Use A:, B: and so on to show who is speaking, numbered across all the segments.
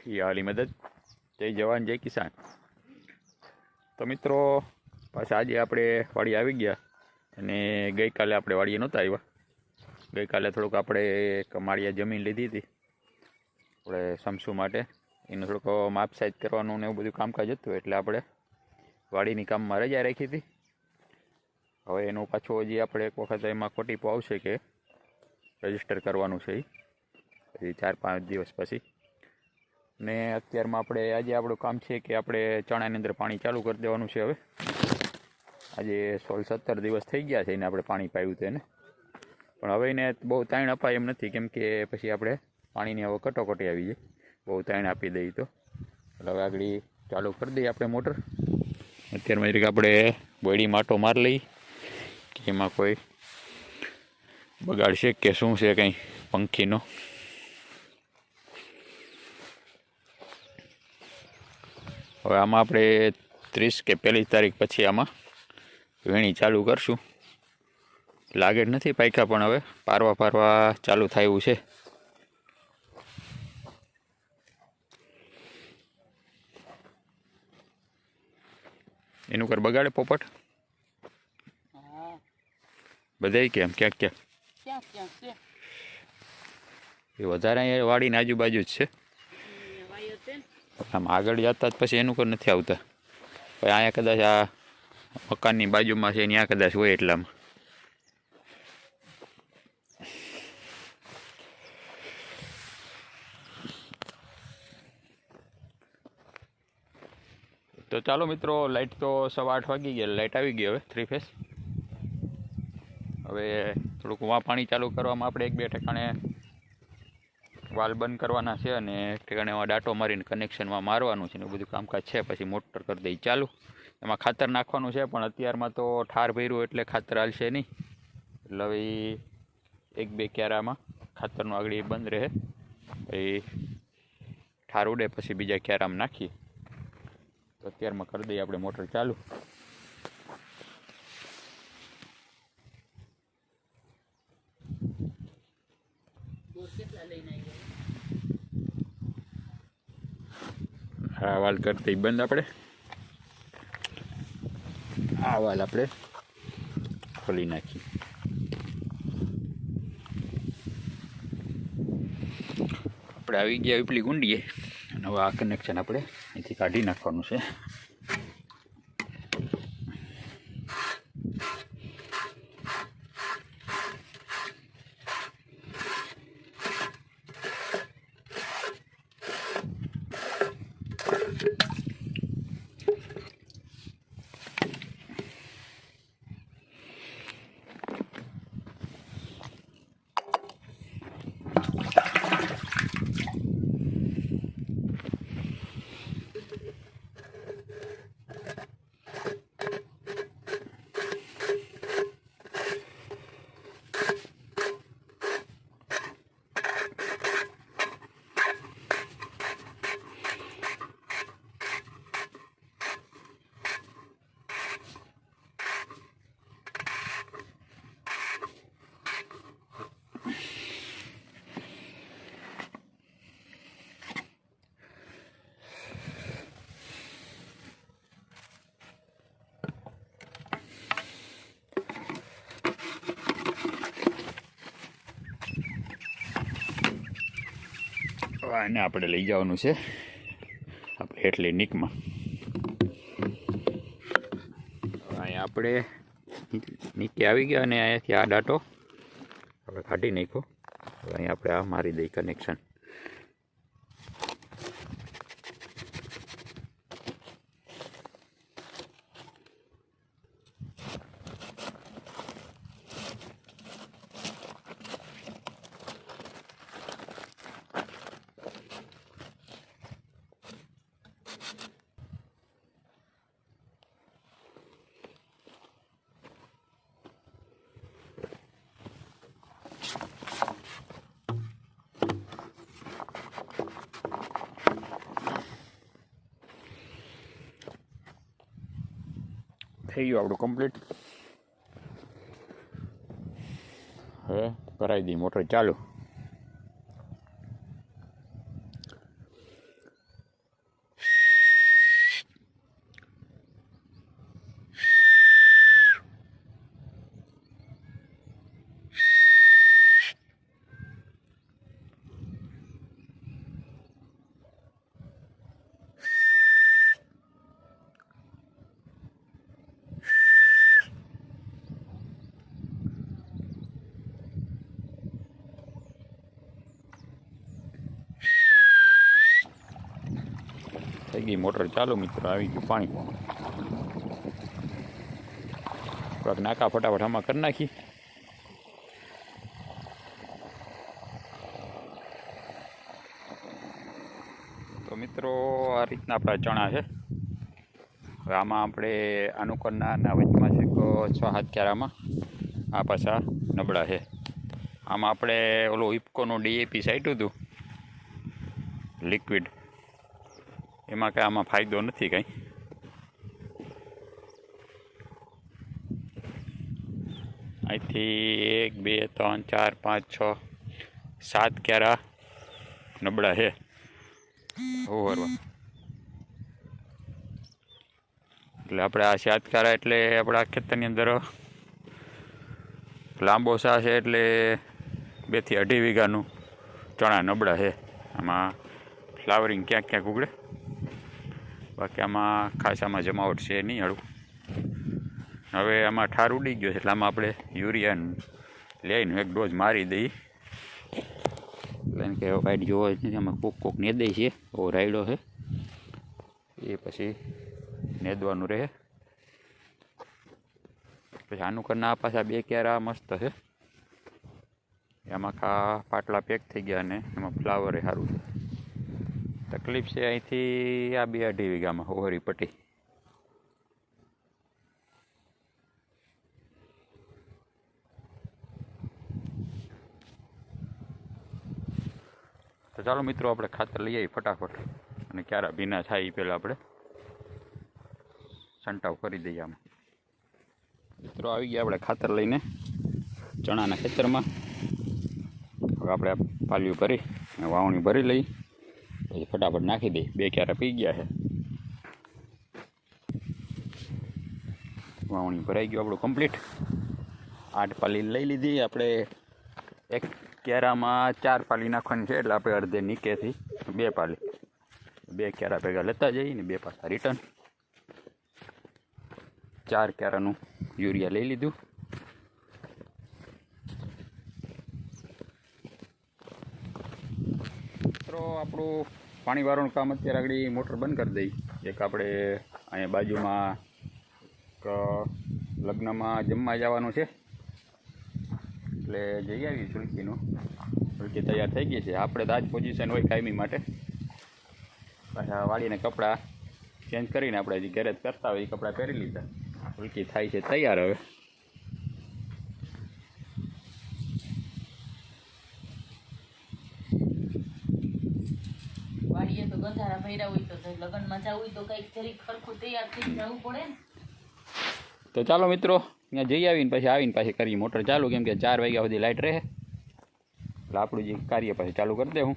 A: હાલી મદદ. જય જવાન, જય કિસાન. તો મિત્રો, પાછા આજે આપણે વાડી આવી ગયા અને ગઈકાલે આપણે વાડીએ નહોતા આવ્યા. ગઈકાલે થોડુંક આપણે એક માળિયા જમીન લીધી હતી. આપણે સમસુ માટે. એનું થોડુંક માપ સાઈઝ કરવાનું ને એવું બધું કામકાજ હતું, એટલે આપણે વાડીની કામમાં રજા રાખી હતી. હવે એનું પાછું હજી આપણે એક વખત એમાં ખોટી આવશે કે રજિસ્ટર કરવાનું છે એ ચાર પાંચ દિવસ પછી. ને અત્યારમાં આપણે આજે આપણું કામ છે કે આપણે ચણાની અંદર પાણી ચાલુ કરી દેવાનું છે હવે. આજે સોળ સત્તર દિવસ થઈ ગયા છે એને આપણે પાણી પાયું તેને પણ હવે એને બહુ તાણ અપાય એમ નથી, કેમ કે પછી આપણે પાણીની હવે કટોકટી આવી જાય બહુ તાણ આપી દઈએ તો. એટલે હવે આગળ ચાલુ કરી દઈએ આપણે મોટર. અત્યારમાં જરીક આપણે બળી માટો મારી લઈ કે એમાં કોઈ બગાડશે કે શું છે કંઈ, પંખીનો. હવે આમાં આપણે ત્રીસ કે પહેલી તારીખ પછી આમાં વીણી ચાલુ કરશું. લાગે નથી પાયખા પણ હવે પારવા પારવા ચાલુ થાય એવું છે. એનું કર બગાડે પોપટ?
B: બધા
A: બધાય કેમ? ક્યાંક ક્યાંક?
B: ક્યાં ક્યાં
A: એ વધારે અહીંયા વાડીની આજુબાજુ જ છે. આમ આગળ જતા જ પછી એનું કોઈ નથી આવતા. પછી અહીંયા કદાચ આ મકાનની બાજુમાં છે, ત્યાં કદાચ હોય એટલામાં. તો ચાલો મિત્રો લાઇટ તો સવા આઠ વાગી ગયા લાઇટ આવી ગઈ હવે થ્રી ફેસ હવે થોડુંક વા પાણી ચાલુ કરવામાં આપણે એક બે ઠેકાણે વાલ બંધ કરવાના છે અને ઠેકાણે એમાં ડાટો મારીને કનેક્શનમાં મારવાનું છે ને બધું કામકાજ છે. પછી મોટર કરી દઈ ચાલુ. એમાં ખાતર નાખવાનું છે, પણ અત્યારમાં તો ઠાર ભર્યું એટલે ખાતર હાલશે નહીં. એટલે હવે એક બે ક્યારામાં ખાતરનું આગળ એ બંધ રહે. પછી ઠાર ઉડે, પછી બીજા ક્યારામાં નાખીએ. તો અત્યારમાં કરી દઈએ આપણે મોટર ચાલુ
B: બોર કેટલા લઈને આવ્યો
A: આ વાલ કરતી બંધ આપણે. આ વાલ આપણે ખોલી નાખી. આપણે આવી ગયા પીપળી ગુંડીએ. અને હવે આ કનેક્શન આપણે અહીંથી કાઢી નાખવાનું છે. આને આપણે લઈ જવાનું છે આપણે એટલી નીકમાં. અહીંયા આપણે નીચે આવી ગયા અને અહીંયાથી આ ડાટો આપણે કાઢી નાખ્યો. અહીંયા આપણે આ મારી દઈ કનેક્શન થઈ ગયું આપણું કમ્પ્લીટ હવે કરાવી દઈએ મોટર ચાલુ થઈ મોટર ચાલુ મિત્રો આવી ગયું પાણી થોડાક નાકા ફટાફટ આમાં કરી નાખી તો મિત્રો, આ રીતના આપણા ચણા છે. હવે આમાં આપણે અનુકરના વચમાં છે તો છ હાથ ક્યારામાં આ પાછા નબળા છે. આમાં આપણે ઓલું ઇફકોનું ડીએપી સાઈટ્યું હતું. લિક્વિડ એમાં કાંઈ આમાં ફાયદો નથી કાંઈ. અહીંથી એક, બે, ત્રણ, ચાર, પાંચ, છ, સાત ક્યારા નબળા છે. ઓવરવા એટલે આપણે આ સાત ક્યારા એટલે આપણા ખેતરની અંદર લાંબો સા છે એટલે બેથી અઢી વીઘાનું ચણા નબળા છે. આમાં ફ્લાવરિંગ ક્યાંક ક્યાંક ઉગડે. બાકી આમાં ખાસ આમાં જમાવટ છે નહીં હળવું. હવે આમાં ઠાર ઉડી ગયો છે એટલે આમાં આપણે યુરિયાન લઈને એક ડોઝ મારી દઈએ. એટલે કે વાઈટ જોવો જ નથી, આમાં કોક કોક નેદે છે એવો રાયડો છે. એ પછી નેદવાનું રહે. પછી આનું કરના પાછા બે ક્યારા મસ્ત છે. એમાં ખા પાટલા પેક થઈ ગયા અને એમાં ફ્લાવર સારું છે. તકલીફ છે અહીંથી આ બે અઢી વીઘામાં, ઓહરી પટ્ટી. તો ચાલો મિત્રો, આપણે ખાતર લઈ આવીએ ફટાફટ. અને ક્યારે ભીના થાય એ પહેલાં આપણે છંટાવ કરી દઈએ આમાં. મિત્રો, આવી ગયા આપણે ખાતર લઈને ચણાના ખેતરમાં. હવે આપણે પાલ્યું ભરી અને વાવણી ભરી લઈ. પછી ફટાફટ નાખી દઈએ બે ક્યારે પી ગયા છે? વાવણી ભરાઈ ગયું આપણું કમ્પ્લીટ આઠ પાલી લઈ લીધી. આપણે એક ક્યારામાં ચાર પાલી નાખવાની છે એટલે આપણે અડધે નીકેથી બે પાલી. બે ક્યારા ભેગા લેતા જઈએ ને બે પાછા રિટર્ન ચાર ક્યારાનું યુરિયા લઈ લીધું. મિત્રો, આપણું પાણી વાળવાનું કામ અત્યારે આગળ મોટર બંધ કરી દઈ. એક આપણે અહીંયા બાજુમાં લગ્નમાં જમવા જવાનું છે. એટલે જઈ આવી સુલકીનું સુલકી તૈયાર થઈ ગઈ છે. આપણે તો આ જ પોઝિશન હોય કાયમી માટે. પાછા વાળીને કપડાં ચેન્જ કરીને આપણે જે ઘરે કરતા હોય, એ કપડાં પહેરી લીધા. સુલકી થાય છે, તૈયાર હવે
B: વાડીએ તો ગંધારા ભર્યા હોય તો જો લગ્નમાં જવું હોય તો કંઈક જરીક ખરખું તૈયાર થઈ જવું પડે ને.
A: તો ચાલો મિત્રો, ત્યાં જઈ આવીને પછી આવીને પાછી કરીએ મોટર ચાલુ, કેમ કે ચાર વાગ્યા સુધી લાઇટ રહે. એટલે આપણું જે કાર્ય પછી ચાલુ કરી દે હું.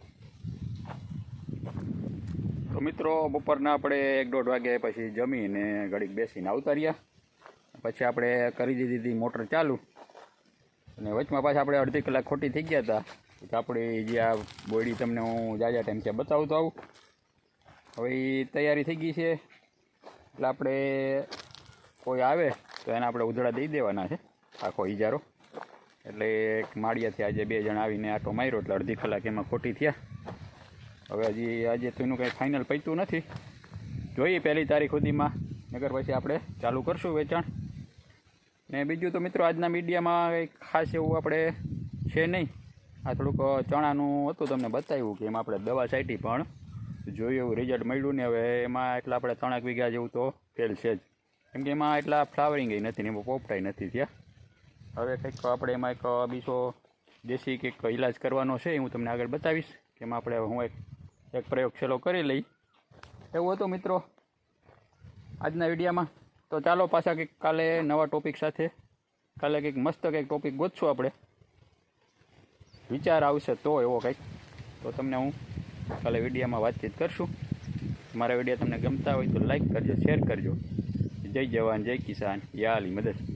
A: તો મિત્રો, બપોરના આપણે એક દોઢ વાગે પછી જમીને ઘડીક બેસીને આવતા પછી આપણે કરી દીધી હતી મોટર ચાલુ. અને વચમાં પાછા આપણે અડધી કલાક ખોટી થઈ ગયા હતા. આપણી જે આ બોડી તમને હું જાજા ટાઈમ ત્યાં બતાવતો આવું. હવે એ તૈયારી થઈ ગઈ છે. એટલે આપણે કોઈ આવે તો એને આપણે ઉધડા દઈ દેવાના છે. આખો ઇજારો એટલે એક માળિયાથી આજે બે જણ આવીને આટો માર્યો એટલે અડધી કલાક એમાં ખોટી થયા. હવે હજી, આજે તો એનું કંઈ ફાઇનલ પૈતું નથી. જોઈએ પહેલી તારીખ સુધીમાં. નગર પછી આપણે ચાલુ કરશું વેચાણ. ને બીજું તો મિત્રો, આજના મીડિયામાં કંઈ ખાસ એવું આપણે છે નહીં. આ થોડુંક ચણાનું હતું, તમને બતાવ્યું કે એમાં આપણે દવા છાંટી પણ જોયું એવું રિઝલ્ટ મળ્યું ને હવે એમાં એટલા આપણે ત્રણેક વીઘા જેવું તો ફેલ છે જ. કેમ કે એમાં એટલા ફ્લાવરિંગ નથી ને એમાં પોપટાઈ નથી ત્યાં હવે કંઈક આપણે એમાં એક બીજો દેશી કંઈક ઇલાજ કરવાનો છે હું તમને આગળ બતાવીશ. કે એમાં આપણે હું એક એક પ્રયોગ છેલ્લો કરી લઈ. એવું હતું મિત્રો આજના વિડીયામાં. તો ચાલો પાછા કંઈક કાલે નવા ટોપિક સાથે, કાલે કંઈક મસ્ત કંઈક ટોપિક ગોતશું આપણે. વિચાર આવશે તો એવો કંઈક. તો તમને હું કાલે વિડીયામાં વાતચીત કરશું. મારા વીડિયો તમને ગમતા હોય તો લાઈક કરજો શેર કરજો. જય જવાન, જય કિસાન. યા અલી મદદ.